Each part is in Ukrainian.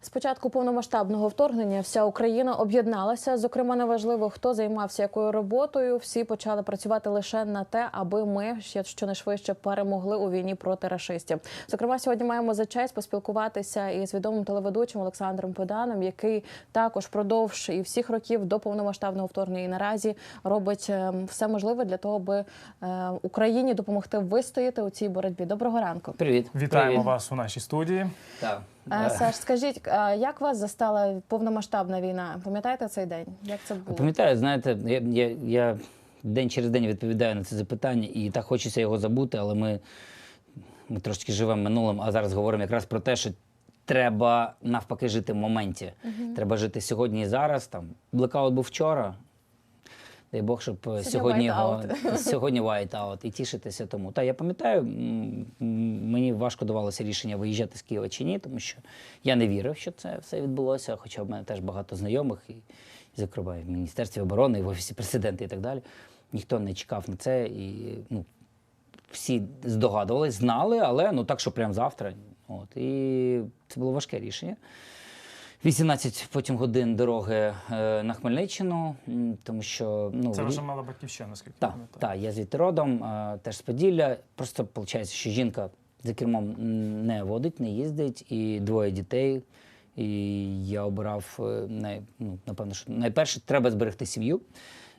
З початку повномасштабного вторгнення вся Україна об'єдналася. Зокрема, неважливо, хто займався якою роботою. Всі почали працювати лише на те, аби ми ще щонайшвидше перемогли у війні проти рашистів. Зокрема, сьогодні маємо за честь поспілкуватися із відомим телеведучим Олександром Педаном, який також впродовж і всіх років до повномасштабного вторгнення і наразі робить е, все можливе для того, аби е, Україні допомогти вистояти у цій боротьбі. Доброго ранку. Привіт. Вітаємо Привіт. вас у нашій студії. Так. Е, Е, Саш, скажіть, як вас застала повномасштабна війна? Пам'ятаєте цей день? Як це було? Пам'ятаю, знаєте, я, я, я день через день відповідаю на це запитання, і так хочеться його забути, але ми, ми трошки живемо минулим, а зараз говоримо якраз про те, що треба навпаки жити в моменті. Треба жити сьогодні і зараз. Там блекаут був вчора. Дай Бог, щоб е, Сьогодні сьогодні його white сьогодні white-out і тішитися тому. Та я пам'ятаю, мені важко давалося рішення виїжджати з Києва чи ні, тому що я не вірив, що це все відбулося. Хоча в мене теж багато знайомих, і, зокрема, і в Міністерстві оборони, і в Офісі президента і так далі. Ніхто не чекав на це. І ну, всі здогадувались, знали, але ну так, що прямо завтра. От. І це було важке рішення. 18 потім годин дороги е, на Хмельниччину, тому що ну Це вже мала батьківщина, наскільки так, так, я звідти родом, е, теж з Поділля. Просто виходить, що жінка за кермом не водить, не їздить, і двоє дітей. І я обирав е, най, ну, напевно, що найперше треба зберегти сім'ю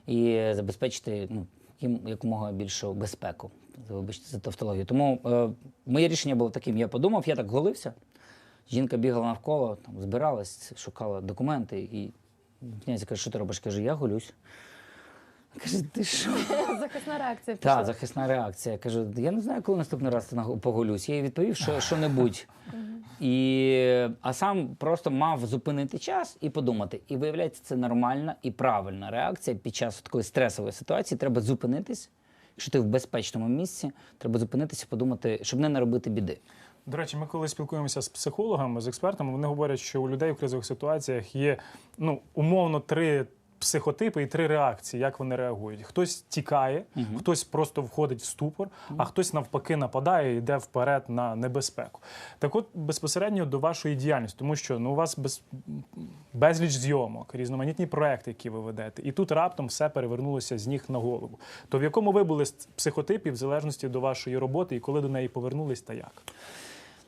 і забезпечити ну, їм якомога більшу безпеку. Вибачте за тавтологію. Тому е, моє рішення було таким: я подумав, я так голився. Жінка бігала навколо, там, збиралась, шукала документи, і князь каже, що ти робиш? Кажу, я голюсь. Каже, ти що? Захисна реакція пішла. Так, захисна реакція. Кажу, я не знаю, коли наступний раз на- поголюсь. Я їй відповів, що, що небудь. І, а сам просто мав зупинити час і подумати. І виявляється, це нормальна і правильна реакція під час такої стресової ситуації. Треба зупинитись. Якщо ти в безпечному місці, треба зупинитися, подумати, щоб не наробити біди. До речі, ми коли спілкуємося з психологами, з експертами, вони говорять, що у людей в кризових ситуаціях є ну, умовно три психотипи і три реакції, як вони реагують. Хтось тікає, хтось просто входить в ступор, а хтось навпаки нападає і йде вперед на небезпеку. Так от безпосередньо до вашої діяльності, тому що ну, у вас без, безліч зйомок, різноманітні проекти, які ви ведете, і тут раптом все перевернулося з ніг на голову. То в якому ви були з психотипів в залежності до вашої роботи і коли до неї повернулись та як?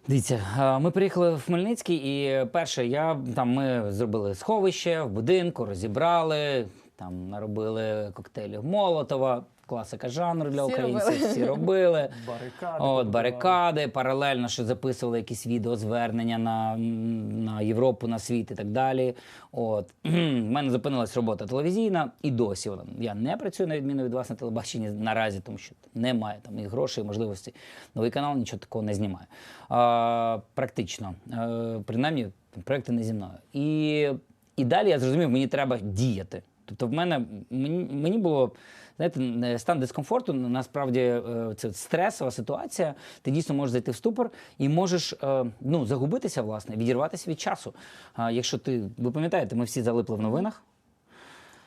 Дивіться, е, ми приїхали в Хмельницький, і перше, я там ми зробили сховище в будинку, розібрали, там наробили коктейлів Молотова, класика жанру для Всі українців. робили. Всі робили. Барикади. От барикади, паралельно що записували якісь відеозвернення на, на Європу, на світ і так далі. От в мене зупинилась робота телевізійна і досі вона. Я не працюю на відміну від вас на телебаченні наразі, тому що немає там і грошей, і можливостей. Новий канал нічого такого не знімає. А, практично, е, принаймні, проекти не зі мною. І, і далі я зрозумів, мені треба діяти. Тобто, в мене мені, мені було знаєте, стан дискомфорту. Насправді е, це стресова ситуація. Ти дійсно можеш зайти в ступор і можеш е, ну, загубитися, власне, відірватися від часу. Якщо ти, ви пам'ятаєте, ми всі залипли в новинах,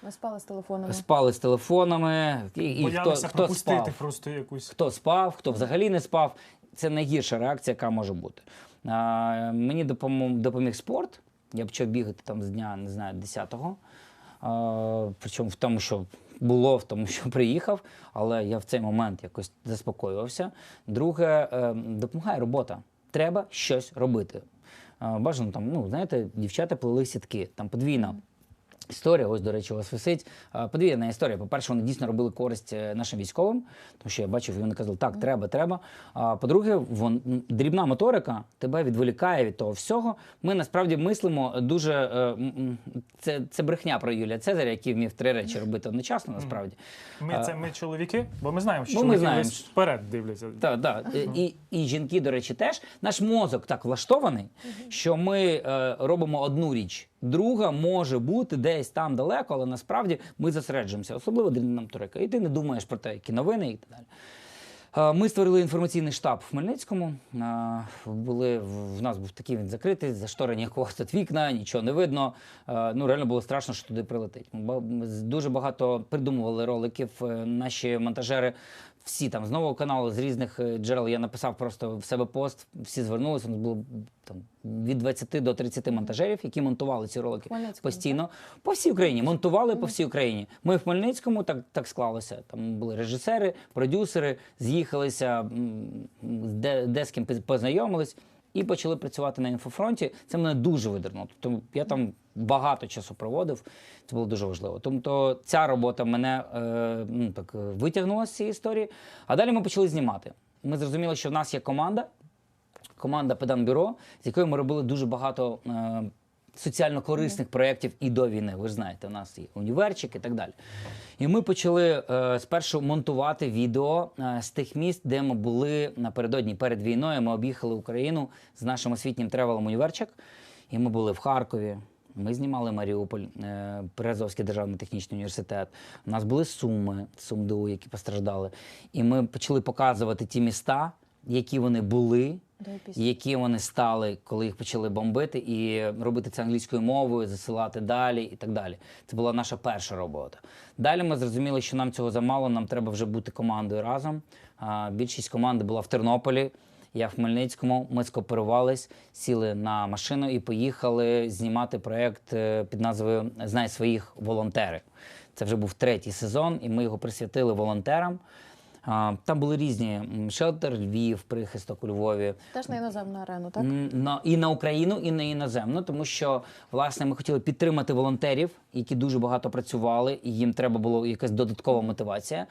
Ми спали з телефонами. спали з телефонами, і, і хто, хто спав. просто якусь. Хто спав, хто взагалі не спав. Це найгірша реакція, яка може бути. А, мені допомог, допоміг спорт. Я почав бігати там з дня, не знаю, 10-го. Причому в тому, що було, в тому, що приїхав, але я в цей момент якось заспокоювався. Друге, е, допомагає робота. Треба щось робити. Бажано там, ну, знаєте, дівчата плели сітки, там подвійна. Історія, ось, до речі, у вас висить. Подвійна історія. По-перше, вони дійсно робили користь е, нашим військовим, тому що я бачив, і вони казали, так, треба, треба. А по-друге, вон, дрібна моторика тебе відволікає від того всього. Ми насправді мислимо дуже. е, Це, це брехня про Юлія Цезаря, який вмів три речі робити одночасно, насправді. Ми це ми чоловіки, бо ми знаємо, що Ну, ми знаємо. вперед дивляться. Так, так. І, і жінки, до речі, теж. Наш мозок так влаштований, що ми е, робимо одну річ. Друга може бути десь там далеко, але насправді ми зосереджуємося, особливо дрібна моторика. І ти не думаєш про те, які новини і так далі. Е, Ми створили інформаційний штаб в Хмельницькому. Е, Були, в нас був такий він закритий, зашторені якогось тут вікна, нічого не видно. Е, Ну, реально було страшно, що туди прилетить. Ми дуже багато придумували роликів. Наші монтажери всі там з нового каналу, з різних джерел я написав просто в себе пост, всі звернулися. У нас було там від 20 до 30 монтажерів, які монтували ці ролики постійно по всій Україні. Монтували по всій Україні. Ми в Хмельницькому так, так склалося. Там були режисери, продюсери, з'їхалися, де, де з ким познайомились. І почали працювати на інфофронті. Це мене дуже видернуло. Тому я там багато часу проводив. Це було дуже важливо. Тобто ця робота мене е, ну, так, витягнула з цієї історії. А далі ми почали знімати. Ми зрозуміли, що в нас є команда, команда Педанбюро, з якою ми робили дуже багато е, соціально корисних проєктів і до війни. Ви ж знаєте, у нас є універчик і так далі. І ми почали е, спершу монтувати відео е, з тих міст, де ми були напередодні перед війною. Ми об'їхали Україну з нашим освітнім тревелом універчик. І ми були в Харкові. Ми знімали Маріуполь, е, Березовський державний технічний університет. У нас були Суми, СумДУ, які постраждали. І ми почали показувати ті міста, які вони були, які вони стали, коли їх почали бомбити, і робити це англійською мовою, засилати далі і так далі. Це була наша перша робота. Далі ми зрозуміли, що нам цього замало, нам треба вже бути командою разом. А, Більшість команди була в Тернополі. Я в Хмельницькому. Ми скооперувались, сіли на машину і поїхали знімати проєкт е, під назвою Знай своїх волонтери. Це вже був третій сезон, і ми його присвятили волонтерам. Там були різні шелтер Львів, прихисток у Львові. Теж на іноземну арену, так? На, і на Україну, і на іноземну, тому що власне ми хотіли підтримати волонтерів, які дуже багато працювали, і їм треба було якась додаткова мотивація.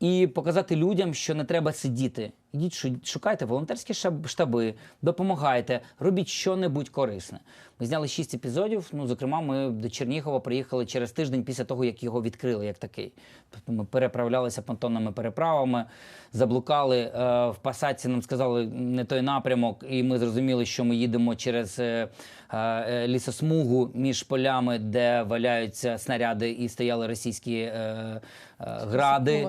І показати людям, що не треба сидіти. Ідіть, шу- шукайте волонтерські штаби, допомагайте, робіть що-небудь корисне. Ми зняли шість епізодів. Ну, зокрема, ми до Чернігова приїхали через тиждень після того, як його відкрили, як такий. Тобто ми переправлялися понтонними переправами, заблукали е, в пасаці. Нам сказали не той напрямок, і ми зрозуміли, що ми їдемо через е, е, лісосмугу між полями, де валяються снаряди і стояли російські е, е, гради.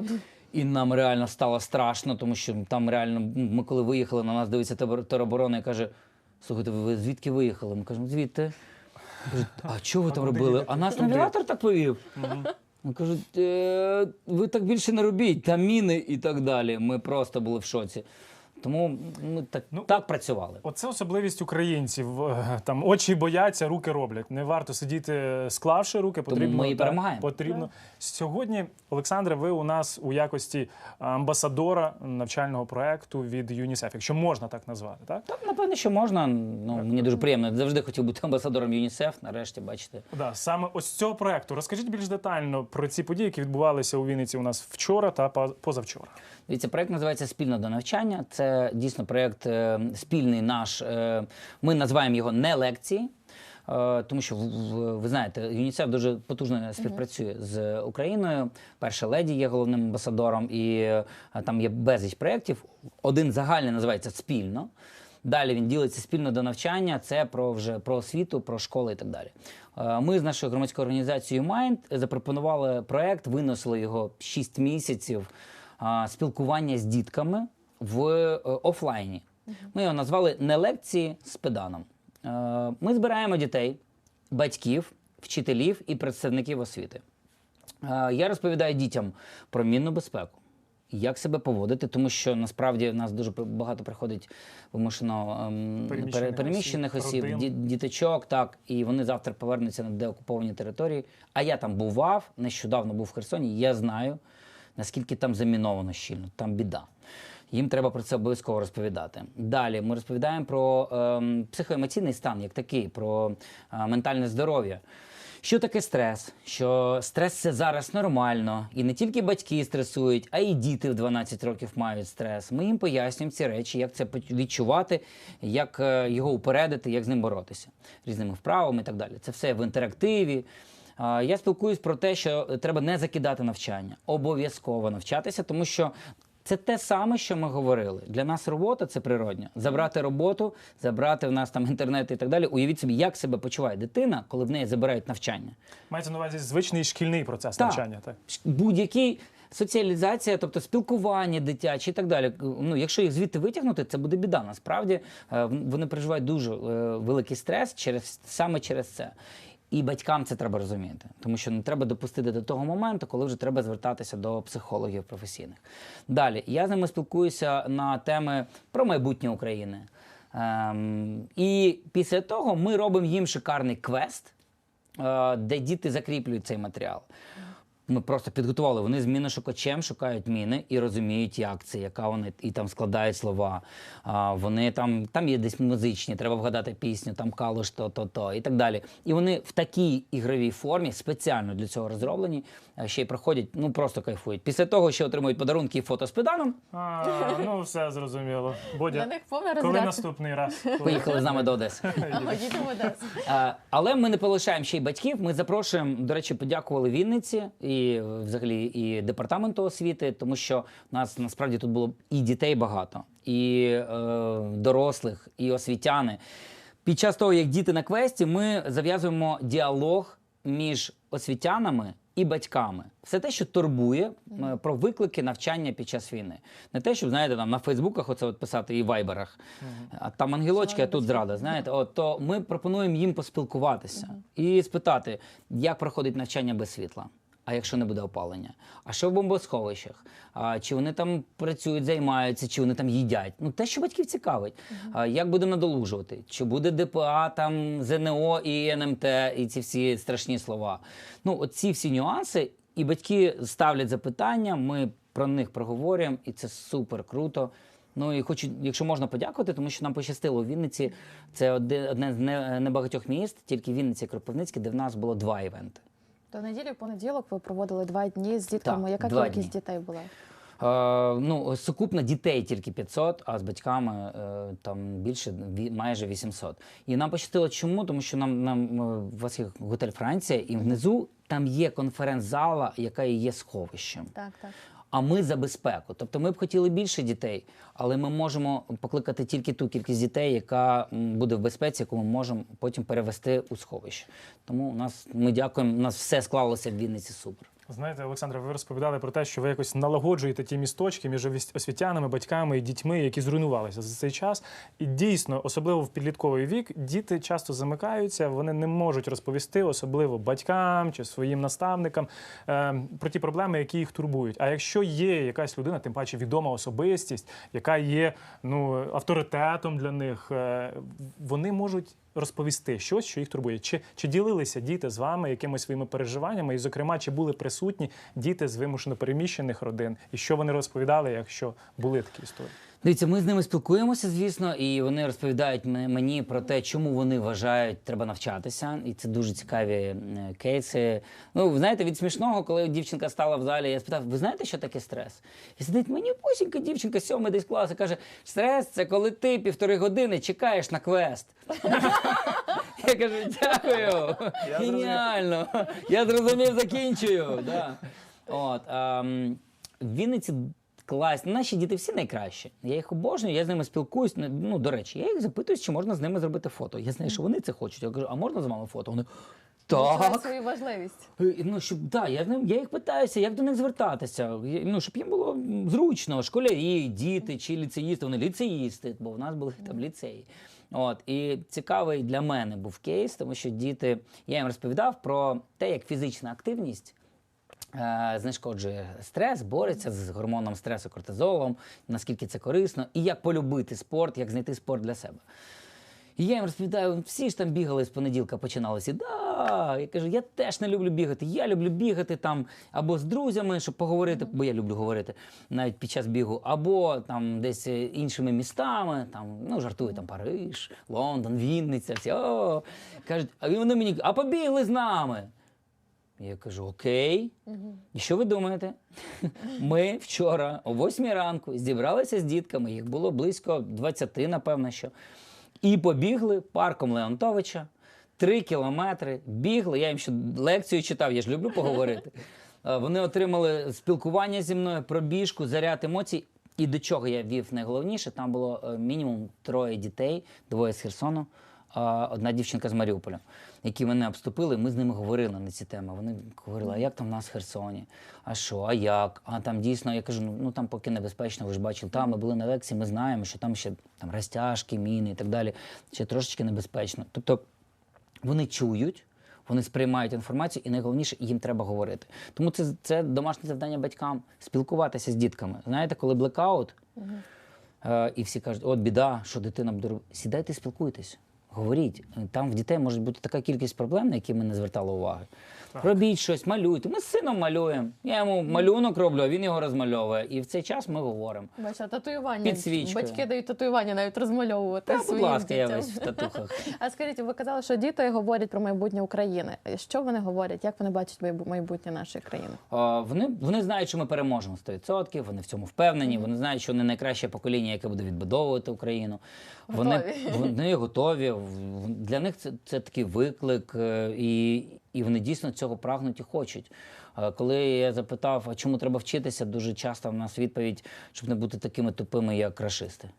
І нам реально стало страшно, тому що там реально ми коли виїхали, на нас дивиться тероборона і каже: слухайте, ви, звідки виїхали? Ми кажемо, звідти. Кажуть, а що ви там робили? А нас навігатор так повів. Ми кажуть, е, ви так більше не робіть, там міни і так далі. Ми просто були в шоці. Тому ми так, Ну, так працювали. Оце особливість українців. Е, Там очі бояться, руки роблять. Не варто сидіти, склавши руки. Потрібно ми і так, перемагаємо. Потрібно сьогодні, Олександре. Ви у нас у якості амбасадора навчального проекту від ЮНІСЕФ, якщо можна так назвати, так? Так, напевно, що можна. Ну, мені дуже приємно. Я завжди хотів бути амбасадором ЮНІСЕФ. Нарешті, бачите. Да, саме ось цього проекту. Розкажіть більш детально про ці події, які відбувалися у Вінниці у нас вчора та па- позавчора. Дивіться, проект називається Спільно до навчання. Це дійсно проект е, спільний наш. е, Ми називаємо його не лекції. е, Тому що ви знаєте, ЮНІСЕФ дуже потужно співпрацює з Україною. Перша леді є головним амбасадором, і там є безліч проєктів. Один загальний називається спільно. Далі він ділиться спільно до навчання. Це про вже про освіту, про школи і так далі. Ми з нашою громадською організацією Mind запропонували проект, виносили його 6 місяців спілкування з дітками в е, офлайні. Ми його назвали не лекції з педаном. Е, Ми збираємо дітей, батьків, вчителів і представників освіти. Е, Я розповідаю дітям про мінну безпеку. Як себе поводити, тому що насправді в нас дуже багато приходить вимушено ем, Переміщених осіб, осіб, родин. діточок, так, і вони завтра повернуться на деокуповані території. А я там бував, нещодавно був в Херсоні. Я знаю, наскільки там заміновано щільно, там біда. Їм треба про це обов'язково розповідати. Далі ми розповідаємо про ем, психоемоційний стан, як такий, про е, ментальне здоров'я. Що таке стрес? Що стрес це зараз нормально, і не тільки батьки стресують, а й діти в 12 років мають стрес. Ми їм пояснюємо ці речі, як це відчувати, як е, його упередити, як з ним боротися різними вправами і так далі. Це все в інтерактиві. Я спілкуюсь про те, що треба не закидати навчання, обов'язково навчатися, тому що це те саме, що ми говорили. Для нас робота це природньо. Забрати роботу, забрати в нас там інтернет і так далі. Уявіть собі, як себе почуває дитина, коли в неї забирають навчання. Мається на увазі звичний шкільний процес Так. навчання. Так. Будь-який соціалізація, тобто спілкування дитяче і так далі. Ну, якщо їх звідти витягнути, це буде біда. Насправді Е, вони переживають дуже е, великий стрес через саме через це. І батькам це треба розуміти, тому що не треба допустити до того моменту, коли вже треба звертатися до психологів професійних. Далі я з ними спілкуюся на теми про майбутнє України. Ем, і після того ми робимо їм шикарний квест, е, де діти закріплюють цей матеріал. Ми просто підготували. Вони з міношукачем шукають міни і розуміють, як це, яка вони і там складають слова. А, вони там, там є десь музичні, треба вгадати пісню, там калуш то, то, то і так далі. І вони в такій ігровій формі спеціально для цього розроблені. Ще й проходять, ну просто кайфують. Після того, ще отримують подарунки і фото з педаном. А, ну все зрозуміло. Бодя, Для них повна коли наступний раз? Поїхали з нами до Одеси. Їдемо Але ми не полишаємо ще й батьків. Ми запрошуємо, до речі, подякували Вінниці і е, взагалі і департаменту освіти, тому що у нас насправді тут було і дітей багато, і е, дорослих, і освітяни. Під час того, як діти на квесті, ми зав'язуємо діалог між освітянами і батьками. Все те, що турбує е, про виклики навчання під час війни. Не те, щоб знаєте, там на Фейсбуках оце от писати і вайберах. А там ангелочки, а тут зрада. Знаєте, от то ми пропонуємо їм поспілкуватися і спитати, як проходить навчання без світла. А якщо не буде опалення? А що в бомбосховищах? А, чи вони там працюють, займаються, чи вони там їдять? Ну те, що батьків цікавить. А, як будемо надолужувати? Чи буде ДПА, там ЗНО і НМТ, і ці всі страшні слова? Ну, от ці всі нюанси, і батьки ставлять запитання, ми про них проговорюємо, і це супер круто. Ну і хочу, якщо можна подякувати, тому що нам пощастило у Вінниці. Це одне, з небагатьох міст, тільки Вінниця і Кропивницький, де в нас було два івенти. До неділю в понеділок ви проводили два дні з дітками. Так, Яка два кількість дні. дітей була? Е, ну, сукупно дітей тільки 500, а з батьками е, там більше майже 800. І нам пощастило чому? Тому що нам, нам е, у вас є готель Франція, і внизу там є конференц-зала, яка і є сховищем. Так, так. А ми за безпеку. Тобто ми б хотіли більше дітей, але ми можемо покликати тільки ту кількість дітей, яка буде в безпеці, яку ми можемо потім перевести у сховище. Тому у нас ми дякуємо. У нас все склалося в Вінниці супер. Знаєте, Олександре, ви розповідали про те, що ви якось налагоджуєте ті місточки між освітянами, батьками і дітьми, які зруйнувалися за цей час. І дійсно, особливо в підлітковий вік, діти часто замикаються, вони не можуть розповісти, особливо батькам чи своїм наставникам, е, про ті проблеми, які їх турбують. А якщо є якась людина, тим паче відома особистість, яка є ну авторитетом для них, е, вони можуть. Розповісти щось, що їх турбує. Чи, чи ділилися діти з вами якимись своїми переживаннями, і, зокрема, чи були присутні діти з вимушено переміщених родин, і що вони розповідали, якщо були такі історії? Дивіться, ми з ними спілкуємося, звісно, і вони розповідають мені про те, чому вони вважають, треба навчатися. І це дуже цікаві кейси. Ну, ви знаєте, від смішного, коли дівчинка стала в залі, я спитав: ви знаєте, що таке стрес? І сидить мені пусінька дівчинка, сьомий десь клас, і каже: стрес це коли ти півтори години чекаєш на квест. Я кажу, дякую. Геніально. Я зрозумів, закінчую. От, ем, в Вінниці класні. Наші діти всі найкращі. Я їх обожнюю, я з ними спілкуюсь. Ну, Ну, до речі, я їх запитую, чи можна з ними зробити фото. Я знаю, що вони це хочуть. Я кажу, а можна з вами фото? Вони так. свою важливість. Е, Ну, щоб да, я, я їх питаюся, як до них звертатися. Ну, щоб їм було зручно, школярі, діти чи ліцеїсти. Вони ліцеїсти, бо в нас були там ліцеї. От і цікавий для мене був кейс, тому що діти, я їм розповідав про те, як фізична активність. Е, Знешкоджує стрес, бореться з гормоном стресу кортизолом, наскільки це корисно, і як полюбити спорт, як знайти спорт для себе. І я їм розповідаю, всі ж там бігали з понеділка, починалося. Да, я кажу, я теж не люблю бігати. Я люблю бігати там або з друзями, щоб поговорити, бо я люблю говорити навіть під час бігу, або там десь е, іншими містами, там, ну, жартую, там Париж, Лондон, Вінниця, всі. О, кажуть, а вони мені, а побігли з нами. Я кажу, окей. І що ви думаєте? Ми вчора о 8 ранку зібралися з дітками, їх було близько 20, напевно, що. І побігли парком Леонтовича. Три кілометри бігли. Я їм ще лекцію читав, я ж люблю поговорити. Вони отримали спілкування зі мною, пробіжку, заряд емоцій. І до чого я вів найголовніше, там було е, мінімум троє дітей, двоє з Херсону, одна дівчинка з Маріуполя, які мене обступили. Ми з ними говорили на ці теми. Вони говорили, а як там в нас в Херсоні? А що, а як? А там дійсно, я кажу, ну, ну там поки небезпечно, ви ж бачили, там ми були на лекції, ми знаємо, що там ще там розтяжки, міни і так далі. Ще трошечки небезпечно. Тобто вони чують. Вони сприймають інформацію, і найголовніше їм треба говорити. Тому це, це домашнє завдання батькам спілкуватися з дітками. Знаєте, коли блекаут, Е, і всі кажуть, от біда, що дитина буде робити. Сідайте, спілкуйтесь, говоріть. Там в дітей може бути така кількість проблем, на які ми не звертали уваги. Робіть щось, малюйте. Ми з сином малюємо. Я йому малюнок роблю, а він його розмальовує. І в цей час ми говоримо. Бачите, татуювання. Під свічкою. Батьки дають татуювання навіть розмальовувати. Та, будь ласка, я весь в татухах. А скажіть, ви казали, що діти говорять про майбутнє України. Що вони говорять? Як вони бачать майбутнє нашої країни? А, Вони, вони знають, що ми переможемо 100%, вони в цьому впевнені, вони знають, що вони найкраще покоління, яке буде відбудовувати Україну. Вони, Готові. вони готові. Для них це, це такий виклик, е, і, і вони дійсно цього прагнуть і хочуть. Е, Коли я запитав, а чому треба вчитися, дуже часто в нас відповідь, щоб не бути такими тупими, як рашисти.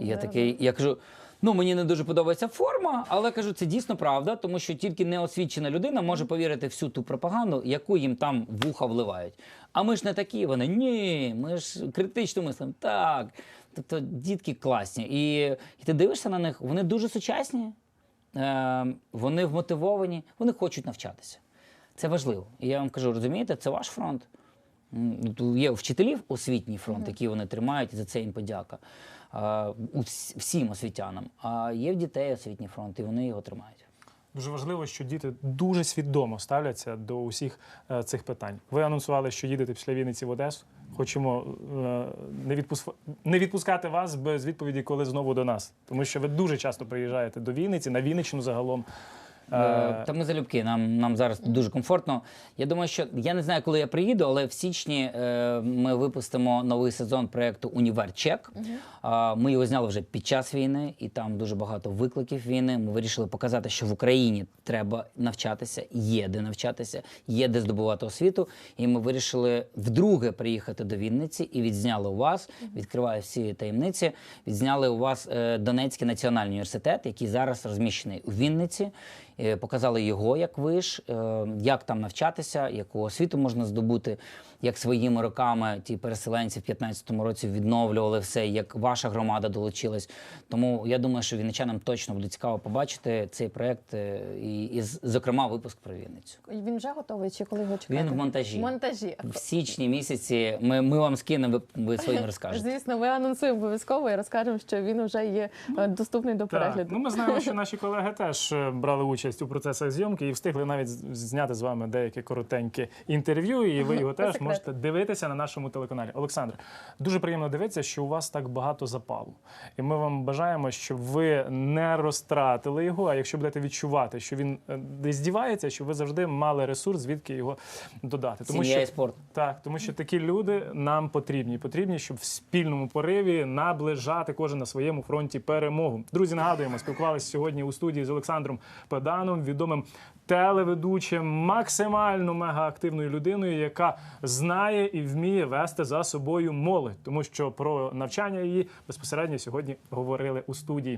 І я такий, я кажу. Ну, мені не дуже подобається форма, але кажу, це дійсно правда, тому що тільки неосвічена людина може повірити всю ту пропаганду, яку їм там вуха вливають. А ми ж не такі. Вони ні, ми ж критично мислимо. Так. Тобто дітки класні. І, і ти дивишся на них, вони дуже сучасні, е, вони вмотивовані, вони хочуть навчатися. Це важливо. І я вам кажу, розумієте, це ваш фронт. Є вчителів освітній фронт, який вони тримають, і за це їм подяка. Всім освітянам. А є в дітей освітній фронт, і вони його тримають. Дуже важливо, що діти дуже свідомо ставляться до усіх е, цих питань. Ви анонсували, що їдете після Вінниці в Одесу. Хочемо е, не, відпуск... не відпускати вас без відповіді, коли знову до нас, тому що ви дуже часто приїжджаєте до Вінниці, на Вінниччину загалом. Е, Та ми залюбки, нам, нам зараз дуже комфортно. Я думаю, що я не знаю, коли я приїду, але в січні е, ми випустимо новий сезон проєкту Універ Чек. Ми його зняли вже під час війни, і там дуже багато викликів війни. Ми вирішили показати, що в Україні треба навчатися, є де навчатися, є де здобувати освіту. І ми вирішили вдруге приїхати до Вінниці і відзняли у вас. Відкриваю всі таємниці. Відзняли у вас е, Донецький національний університет, який зараз розміщений у Вінниці. Е, Показали його як виш, е, як там навчатися, яку освіту можна здобути, як своїми роками ті переселенці в 15-му році відновлювали все, як ваша громада долучилась. Тому я думаю, що вінничанам точно буде цікаво побачити цей проект е, і, і зокрема, випуск про Вінницю. Він вже готовий чи коли його чекати? Він в монтажі. Монтажі. В січні місяці ми, ми вам скинемо, ви, ви своїм розкажете. Звісно, ми анонсуємо обов'язково і розкажемо, що він вже є доступний до Так. перегляду. Ну, ми знаємо, що наші колеги теж брали участь у процесах зйомки і встигли навіть зняти з вами деяке коротеньке інтерв'ю, і ви його теж можете дивитися на нашому телеканалі. Олександр, дуже приємно дивитися, що у вас так багато запалу. І ми вам бажаємо, щоб ви не розтратили його. А якщо будете відчувати, що він е, десь дівається, щоб ви завжди мали ресурс, звідки його додати. Сім'я і спорт. Так, тому що такі люди нам потрібні. Потрібні, щоб в спільному пориві наближати кожен на своєму фронті перемогу. Друзі, нагадуємо, спілкувалися сьогодні у студії з Олександром Педаном, відомим телеведучим, максимально мегаактивною людиною, яка знає і вміє вести за собою молодь, тому що про навчання її безпосередньо сьогодні говорили у студії.